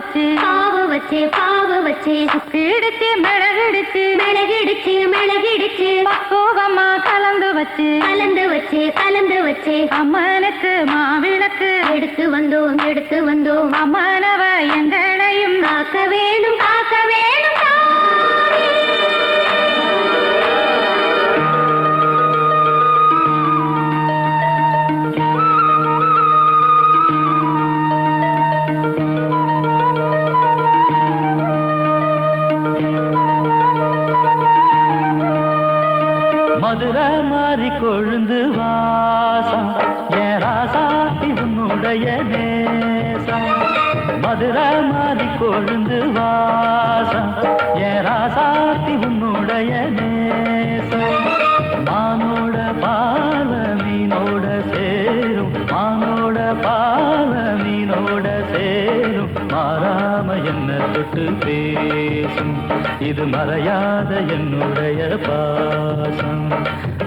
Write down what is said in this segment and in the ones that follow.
வச்சு பாவு வச்சு பாவு வச்சு சுக்கிடுச்சு மிளகிடுச்சு மிளகிடுச்சு மிளகிடுச்சு. பக்குவமா கலந்து வச்சு கலந்து வச்சு கலந்து வச்சு. அம்மனுக்கு மாவிளக்கு எடுத்து வந்தோம் எடுத்து வந்தோம். அம்மனவ எங்களையும் காக்க வேணும் காக்க வேணும். உடைய நேசம் மதுரை மாறி கொழுந்து வாசம் ஏராசாட்டி உன்னுடைய நேசம் மானோட பால மீனோட சேரும் மானோட பால மீனோட சேரும். மாறாம என்ன தொட்டு பேசும் இது மறையாத என்னுடைய பாசம்.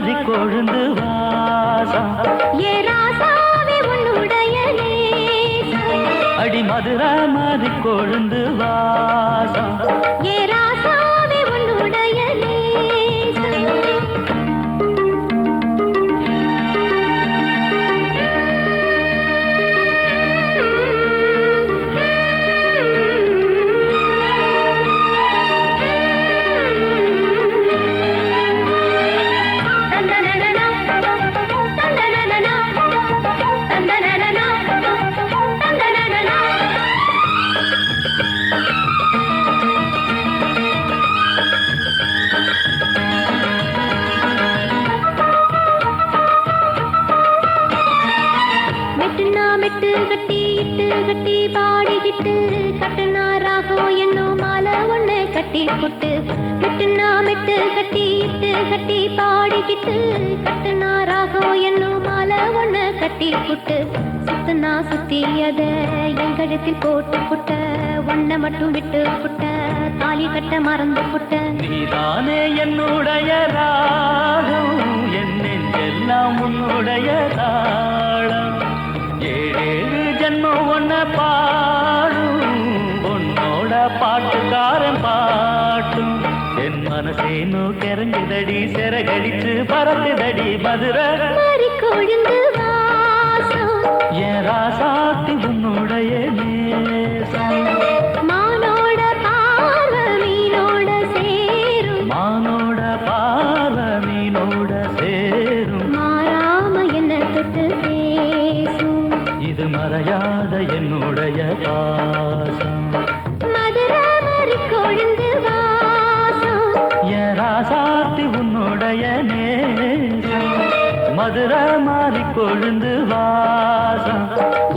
மாறி கொழுந்து வாசம். அடி மதுரா மாறி கொழுந்து வாசம் ஏ கட்டு கட்டி பாடிக்கிட்டு கட்டுனா ராகம் என்னும் மாலை ஒண்ணு கட்டி கொட்டு மெட்டுனா மெட்டு கட்டி இட்டு கட்டி பாடிக்கிட்டு கட்டுனா ராகம் என்னும் மாலை ஒண்ணு கட்டி புட்டு சுத்தனா சுத்தி அத என் கழுத்தில் போட்டு புட்ட ஒன்ன மட்டும் விட்டு புட்ட தாலி கட்ட மறந்து புட்ட. நீதானே என்னுடைய ராகம் என் நெஞ்செல்லாம் உன்னுடைய தாளம் ஜென்மம் ஒன்ன பாடும் உன்னோட பாட்டுக்காரன் பாட்டும். என் மனசேனோ கரைஞ்சுதடி சிறகடிச்சு பறக்குதடி மதுரை. என் ராசாத்தி உன்னுடைய மானோட பார்வை மீனோட சேரும். மானோட பால மீனோட சேரும். மாறாம என்ன தொட்டு மறையாத என்னுடைய பாசம். என் ராசாத்தி உன்னுடைய நேசம். மதுரை மாறி கொழுந்து வாசம்.